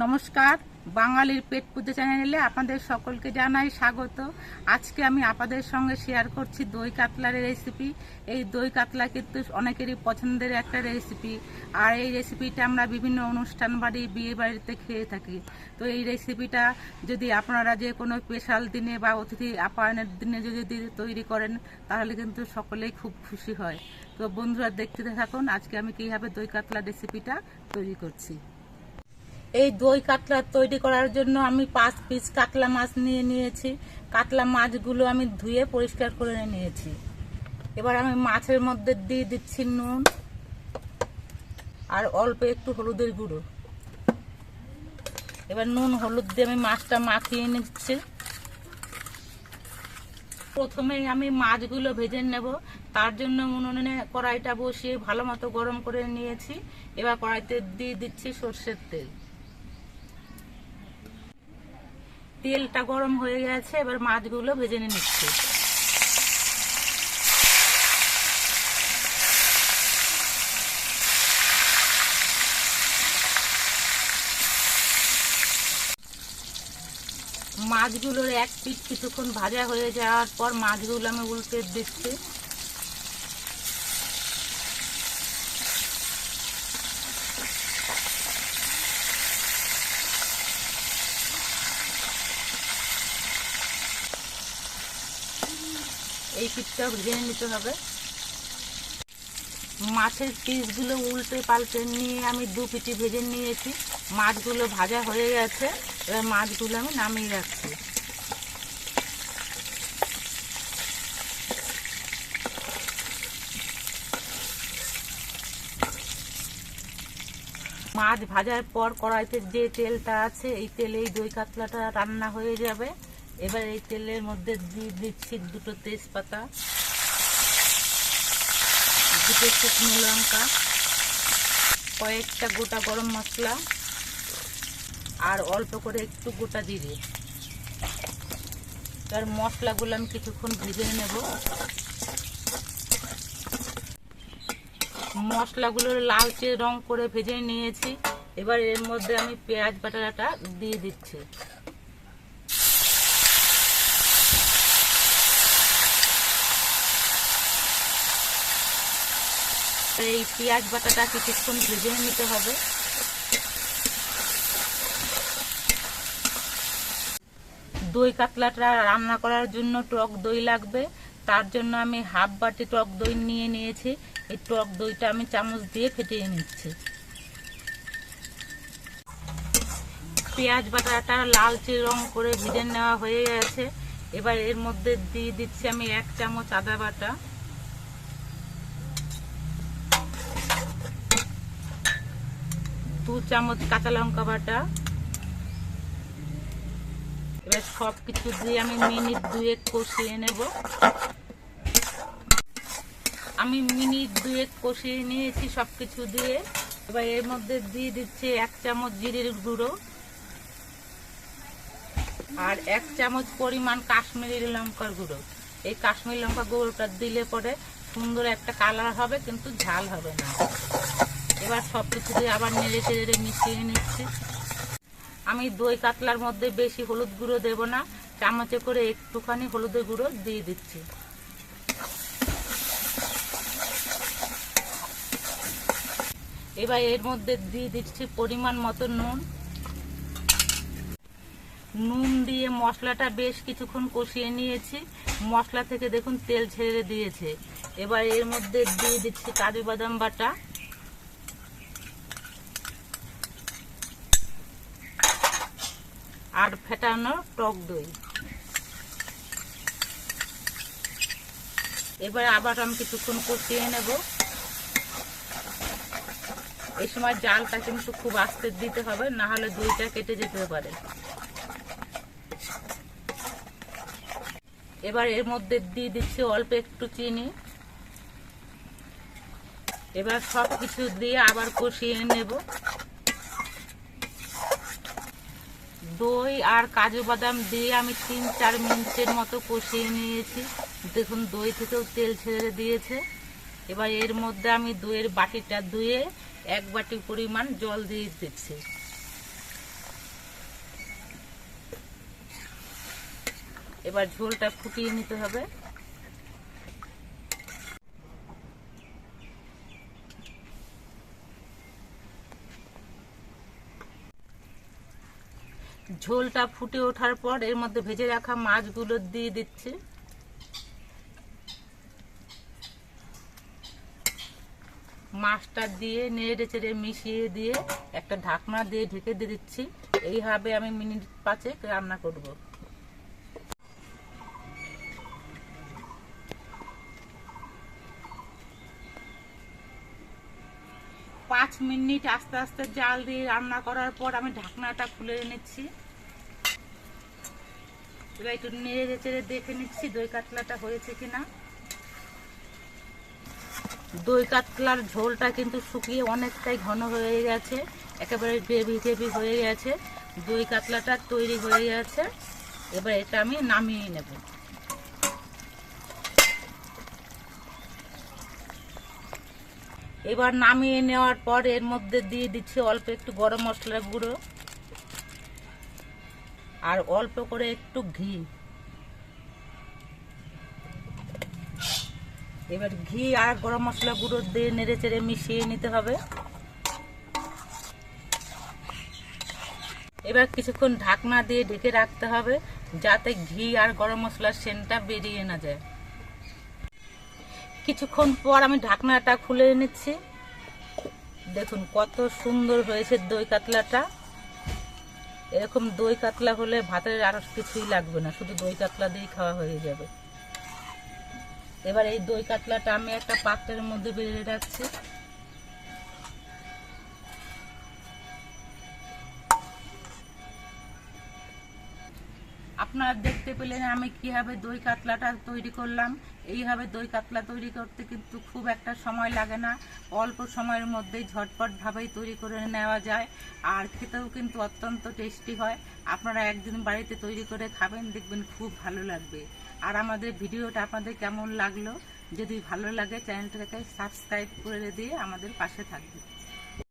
নমস্কার, বাঙালির পেট পুজো চ্যানেলে আপনাদের সকলকে জানাই স্বাগত। আজকে আমি আপনাদের সঙ্গে শেয়ার করছি দই কাতলার রেসিপি এই দই কাতলা কিন্তু অনেকেরই পছন্দের একটা রেসিপি আর এই রেসিপিটা আমরা বিভিন্ন অনুষ্ঠান বাড়ি, বিয়ে বাড়িতে খেয়ে থাকি। তো এই রেসিপিটা যদি আপনারা যে কোনো স্পেশাল দিনে বা অতিথি আপ্যায়নের দিনে যদি তৈরি করেন, তাহলে কিন্তু সকলেই খুব খুশি হয়। তো বন্ধুরা দেখতে থাকুন, আজকে আমি কীভাবে দই কাতলা রেসিপিটা তৈরি করছি। এই দই কাতলা তৈরি করার জন্য আমি পাঁচ পিস কাতলা মাছ নিয়ে নিয়েছি। কাতলা মাছগুলো আমি ধুয়ে পরিষ্কার করে নিয়েছি। এবার আমি মাছের মধ্যে দিয়ে দিচ্ছি নুন আর অল্প একটু হলুদের গুঁড়ো। এবার নুন, হলুদ দিয়ে আমি মাছটা মাখিয়ে নিচ্ছি। প্রথমেই আমি মাছগুলো ভেজে নেব। তার জন্য উনুনে কড়াইটা বসিয়ে ভালো মতো গরম করে নিয়েছি। এবার কড়াইতে দিয়ে দিচ্ছি সর্ষের তেল। তেলটা গরম হয়ে গেছে, এবার মাছগুলো ভেজে নিচ্ছি। মাছগুলোর এক পিঠ কিছুক্ষণ ভাজা হয়ে যাওয়ার পর মাছগুলো আমি উল্টে দিচ্ছি। এই পিঠটা ভেজে নিতে হবে। মাছের পিসগুলো উল্টে পাল্টে নিয়ে আমি দু পিটি ভেজে নিয়েছি। মাছগুলো ভাজা হয়ে গেছে, এবার মাছগুলো আমি নামিয়ে রাখছি। মাছ ভাজার পর কড়াইতে যে তেলটা আছে, এই তেলে এই দই কাতলাটা রান্না হয়ে যাবে। এবার এই তেলের মধ্যে দিয়ে দিচ্ছি দুটো তেজপাতা, দুটো শুকনো লঙ্কা, কয়েকটা গোটা গরম মশলা, আর অল্প করে একটু গোটা জিরে। তার মশলাগুলো আমি কিছুক্ষণ ভেজে নেব। মশলাগুলো লালচে রং করে ভেজে নিয়েছি। এবার এর মধ্যে আমি পেঁয়াজ বাটাটা দিয়ে দিচ্ছি। এই পেঁয়াজ বাটাটা কিছুক্ষণ ভেজে নিতে হবে। দই কাতলাটা রান্না করার জন্য টক দই লাগবে। তার জন্য আমি হাফ বাটি টক দই নিয়ে নিয়েছি। এই টক দইটা আমি চামচ দিয়ে ফেটিয়ে নিচ্ছি। পেঁয়াজ বাটাটা লালচে রং করে ভেজে নেওয়া হয়ে গেছে। এবার এর মধ্যে দিয়ে দিচ্ছি আমি এক চামচ আদা বাটা। দু চামচ কাঁচা লঙ্কা বাটা। এবার সব কিছু দিয়ে আমি মিনিট দুয়েক কষিয়ে নেব। আমি মিনিট দুয়েক কষিয়ে নিয়েছি সব কিছু দিয়ে। এবার এর মধ্যে দিয়ে দিচ্ছি এক চামচ জিরের গুঁড়ো আর এক চামচ পরিমাণ কাশ্মীরি লঙ্কার গুঁড়ো। এই কাশ্মীরি লঙ্কা গুঁড়োটা দিলে পরে সুন্দর একটা কালার হবে, কিন্তু ঝাল হবে না। এবার সব কিছু দিয়ে আবার নেড়ে চেড়ে মিশিয়ে নিচ্ছি। আমি দই কাতলার মধ্যে বেশি হলুদ গুঁড়ো দেব না, চামচে করে একটুখানি হলুদের গুঁড়ো দিয়ে দিচ্ছি। এবার এর মধ্যে দিয়ে দিচ্ছি পরিমাণ মতো নুন। নুন দিয়ে মশলাটা বেশ কিছুক্ষণ কষিয়ে নিয়েছি। মশলা থেকে দেখুন তেল ছেড়ে দিয়েছে। এবার এর মধ্যে দিয়ে দিচ্ছি কাজু বাদাম বাটা। আর ফেটানো টক দই। এবার আবার আমি কিছুক্ষণ কষিয়ে নেব। এই সময় জালটা কিন্তু খুব আস্তে দিতে হবে, না হলে দইটা কেটে যেতে পারে। এবার এর মধ্যে দিয়ে দিচ্ছি অল্প একটু চিনি। এবার সব কিছু দিয়ে আবার কষিয়ে নেব। দই আর কাজু বাদাম দিয়ে আমি তিন চার মিনিটের মতো কষিয়ে নিয়েছি। দেখুন, দই থেকেও তেল ছেড়ে দিয়েছে। এবার এর মধ্যে আমি দইয়ের বাটিটা ধুয়ে এক বাটি পরিমাণ জল দিয়ে দিচ্ছি। এবার ঝোলটা ফুটিয়ে নিতে হবে। ঝোলটা ফুটে ওঠার পর এর মধ্যে ভেজে রাখা মাছগুলো দিয়ে দিচ্ছি। মাছটা দিয়ে নেড়ে চেড়ে মিশিয়ে দিয়ে একটা ঢাকনা দিয়ে ঢেকে দিয়ে দিচ্ছি। এইভাবে আমি মিনিট পাঁচেক রান্না করব। পাঁচ মিনিট আস্তে আস্তে জাল দিয়ে রান্না করার পর আমি ঢাকনাটা খুলে নিচ্ছি এবার একটু নেড়ে চেড়ে দেখে নিচ্ছি দই কাতলাটা হয়েছে কিনা। দই কাতলার ঝোলটা কিন্তু শুকিয়ে অনেকটাই ঘন হয়ে গেছে, একেবারে গ্রেভি গ্রেভি হয়ে গেছে। দই কাতলাটা তৈরি হয়ে গেছে, এবার এটা আমি নামিয়ে নেব। এবার নামিয়ে নেওয়ার পর এর মধ্যে দিয়ে দিচ্ছি অল্প একটু গরম মশলার গুঁড়ো। আর অল্প করে একটু ঘি। এবার ঘি আর গরম মশলা গুঁড়ো দিয়ে নেড়ে চেড়ে মিশিয়ে নিতে হবে। এবার কিছুক্ষণ ঢাকনা দিয়ে ঢেকে রাখতে হবে, যাতে ঘি আর গরম মশলার সেন্টটা বেরিয়ে না যায়। কিছুক্ষণ পর আমি ঢাকনাটা খুলে নিচ্ছি। দেখুন কত সুন্দর হয়েছে দই কাতলাটা। এরকম দই কাতলা হলে ভাতের আর কিছুই লাগবে না, শুধু দই কাতলা দিয়েই খাওয়া হয়ে যাবে। এবার এই দই কাতলাটা আমি একটা পাত্রের মধ্যে বেড়ে রাখছি। আপনারা দেখতে পেলেন আমি কীভাবে দই কাতলাটা তৈরি করলাম। এইভাবে দই কাতলা তৈরি করতে কিন্তু খুব একটা সময় লাগে না। অল্প সময়ের মধ্যেই ঝটপট ভাবেই তৈরি করে নেওয়া যায়। আর খেতেও কিন্তু অত্যন্ত টেস্টি হয়। আপনারা একদিন বাড়িতে তৈরি করে খাবেন, দেখবেন খুব ভালো লাগবে। আর আমাদের ভিডিওটা আপনাদের কেমন লাগল? যদি ভালো লাগে, চ্যানেলটাকে সাবস্ক্রাইব করে দিয়ে আমাদের পাশে থাকবে